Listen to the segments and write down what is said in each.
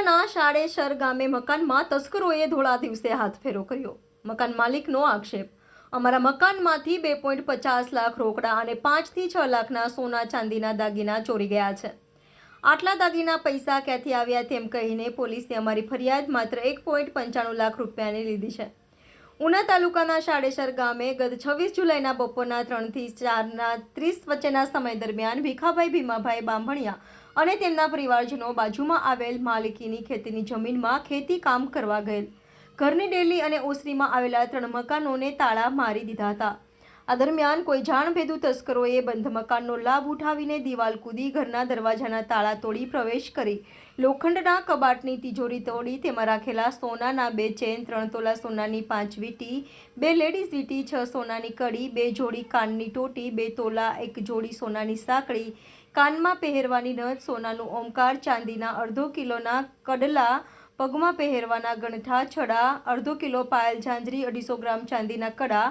તાલુકાના શાળેસર ગામે મકાનમાં તસ્કરોએ ધોળા દિવસે હાથફેરો કર્યો. મકાન માલિકનો આક્ષેપ, અમારા મકાનમાંથી બે પોઈન્ટ પચાસ લાખ રોકડા અને પાંચથી છ લાખના સોના ચાંદીના દાગીના ચોરી ગયા છે. આટલા દાગીના પૈસા ક્યાંથી આવ્યા તેમ કહીને પોલીસે અમારી ફરિયાદ માત્ર એક પોઈન્ટ પંચાણું લાખ રૂપિયાની લીધી છે. ઉના તાલુકાના શાળેસર ગામે ગત છવ્વીસ જુલાઈના બપોરના ત્રણથી ચારના ત્રીસ વચ્ચેના સમય દરમિયાન ભીખાભાઈ ભીમાભાઈ બાંભણિયા અને તેમના પરિવારજનો બાજુમાં આવેલ માલિકીની ખેતીની જમીનમાં ખેતી કામ કરવા ગયેલ. ઘરની ડેલી અને ઓસરીમાં આવેલા ત્રણ મકાનોને તાળા મારી દીધા હતા. આ દરમિયાન કોઈ જાણભેદુ તસ્કરોએ બંધ મકાનનો લાભ ઉઠાવીને દિવાલ કૂદી ઘરના દરવાજાના તાળા તોડી પ્રવેશ કરી. લોખંડના કબાટની તિજોરી તોડી તેમાં રાખેલા સોનાના બે ચેન, ત્રણ તોલા સોનાની પાંચ વીટી બે લેડીઝ વીટી છ સોનાની કડી, બે જોડી કાનની ટોટી, બે તોલા, એક જોડી સોનાની સાંકળી કાનમાં પહેરવાની નથ સોનાનું ઓમકાર, ચાંદીના અડધો કિલોના કડલા, પગમાં પહેરવાના ગણઠા, છડા, અડધો કિલો પાયલ ઝાંઝરી, અઢીસો ગ્રામ ચાંદીના કડા,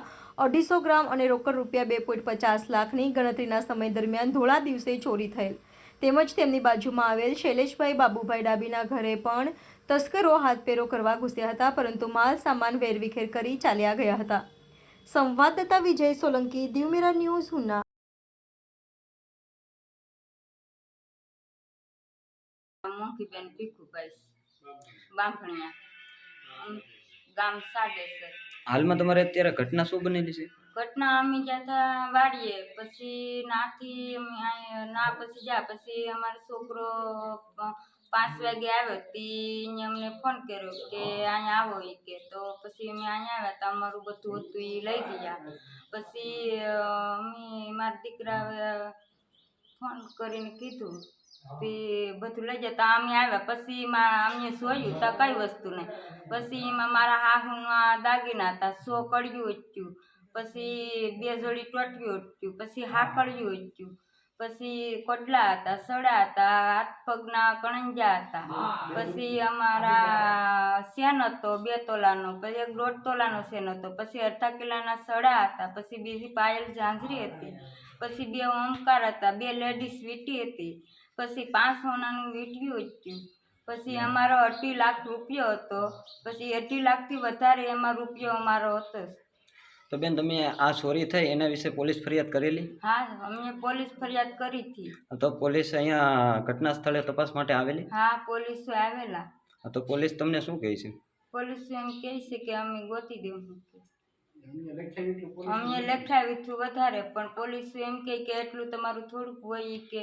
અઢીસો ગ્રામ અને રોકડ રૂપિયા બે પોઈન્ટ પચાસ લાખની ગણતરીના સમય દરમિયાન ધોળા દિવસે ચોરી થયેલ. તેમજ તેમની બાજુમાં આવેલ શૈલેષભાઈ બાબુભાઈ ડાબીના ઘરે પણ તસ્કરો હાથપેરો કરવા ઘૂસ્યા હતા, પરંતુ માલ સામાન વેરવિખેર કરી ચાલ્યા ગયા હતા. સંવાદદાતા વિજય સોલંકી દ્યુમિરા ન્યૂઝ હુના મોંઘીબેન ભીખુભાઈ બાંભણિયા. ગામ સાડેસર હાલમાં તમારે અત્યારે ઘટના શું બનેલી છે? ઘટના અમે હતા વાડીએ. પછી નાથી અમે ના પછી ગયા પછી અમારો છોકરો પાંચ વાગે આવ્યો તી અમને ફોન કર્યો કે અહીંયા આવો એ કે. તો પછી અમે અહીંયા આવ્યા તો અમારું બધું હતું એ લઈ ગયા. પછી અમે મારા દીકરા ફોન કરીને કીધું તે બધું લઈ જતા અમે આવ્યા. પછી એમાં અમને જોયું તો કઈ વસ્તુ નહીં. પછી એમાં મારા હાહુના દાગીના હતા. સો કડિયું ઉચ્યું પછી બે જોડી ટોટ્યું ઉચ્યું પછી હાકડિયું ઉચ્યું પછી કોડલા હતા સડા હતા હાથ પગના કણંજા હતા. પછી અમારા શેન હતો બે તોલાનો પછી એક દોઢ તોલાનો શેન હતો પછી અડધા કિલાના સડા હતા પછી બીજી પાયલ ઝાંઝરી હતી પછી બે ઓમકાર હતા બે લેડીઝ વીટી હતી પછી પાંચ સોનાનું વીંટ્યું હતું પછી અમારો અઢી લાખ રૂપિયો હતો પછી અઢી લાખથી વધારે એમાં રૂપિયો અમારો હતો તો બેન તમે આ ચોરી થઈ એના વિશે પોલીસ ફરિયાદ કરેલી? હા અમે પોલીસ ફરિયાદ કરી હતી. તો પોલીસ અહીંયા ઘટના સ્થળે તપાસ માટે આવેલી? હા પોલીસ આવેલા. તો પોલીસ તમને શું કહે છે? પોલીસ એમ કહે છે કે અમે ગોતી દેવું અમને લખાવ્યું હતું વધારે પણ પોલીસ એમ કહે કે એટલું તમારું થોડુંક હોય કે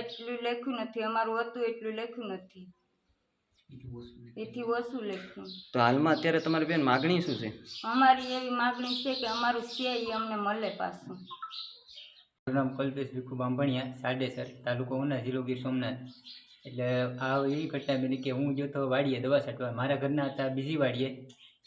એટલું લખ્યું નથી અમારું હતું એટલું લખ્યું નથી. એથી ઓછું લખ્યું. તો હાલમાં અત્યારે તમારી બેન માગણી શું છે? અમારી એવી માગણી છે કે અમારું છે એ અમને મળે પાછું. મારું નામ કલ્પેશ ભીખુ બાંભણિયા સાડેસર તાલુકો ઉના જિલ્લો ગીર સોમનાથ. એટલે આ એવી ઘટના બની કે હું ગયો તો વાડીએ દવા છાંટવા. મારા ઘરના હતા બીજી વાડીએ.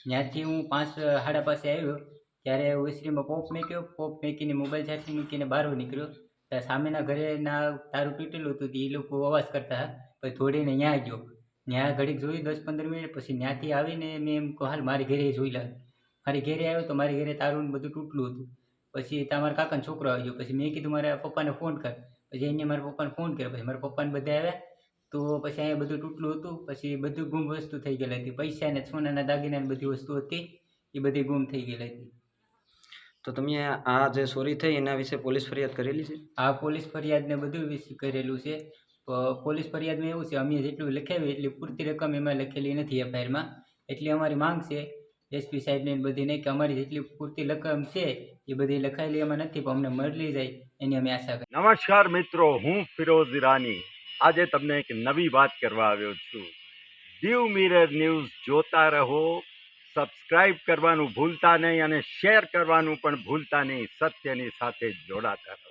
ત્યાંથી હું પાંચ સાડા પાસે આવ્યો. ત્યારે ઓસરીમાં પોપ મેક્યો. પોપ મેકીને મોબાઈલ ચાર્જિંગ મૂકીને બહાર નીકળ્યો. ત્યાં સામેના ઘરેના તારું તૂટેલું હતું તે એ લોકો અવાજ કરતા હતા. પછી થોડીને ત્યાં ગયો. ત્યાં ઘડીક જોયું દસ પંદર મિનિટ પછી ત્યાંથી આવીને મેં એમ કહો હાલ મારી ઘરે જોઈ લે. મારી ઘરે આવ્યો તો મારી ઘરે તારું ને બધું તૂટલું હતું. પછી તમારા કાકાનો છોકરો આવી ગયો. પછી મેં કીધું મારા પપ્પાને ફોન કર. પછી એને મારા પપ્પાને ફોન કર્યો. પછી મારા પપ્પાને બધા આવ્યા. તો પછી અહીંયા બધું તૂટલું હતું. પછી બધું ગુમ વસ્તુ થઈ ગયેલી હતી. પૈસા ને સોનાના દાગીના બધી વસ્તુ હતી. એ બધી ગુમ થઈ ગયેલી હતી. તો તમે આ જે ચોરી થઈ એના વિશે પોલીસ ફરિયાદ કરેલી છે? આ પોલીસ ફરિયાદને બધું વિશે કરેલું છે. પોલીસ ફરિયાદમાં એવું છે, અમે જેટલું લખાવ્યું એટલી પૂરતી રકમ એમાં લખેલી નથી એફઆઈઆરમાં એટલી અમારી માંગ છે, એસપી સાહેબને બધી બધીને કે અમારી જેટલી પૂરતી રકમ છે, એ બધી લખાયેલી એમાં નથી, પણ અમને મળી જાય એની અમે આશા કરીએ. નમસ્કાર મિત્રો, હું ફિરોઝ ઈરાની. આજે તમને એક નવી વાત કરવા આવ્યો છું. દીવ મિરર ન્યૂઝ જોતા રહો, સબસ્ક્રાઇબ કરવાનું ભૂલતા નહીં અને શેર કરવાનું પણ ભૂલતા નહીં, સત્યની સાથે જોડાતા રહો.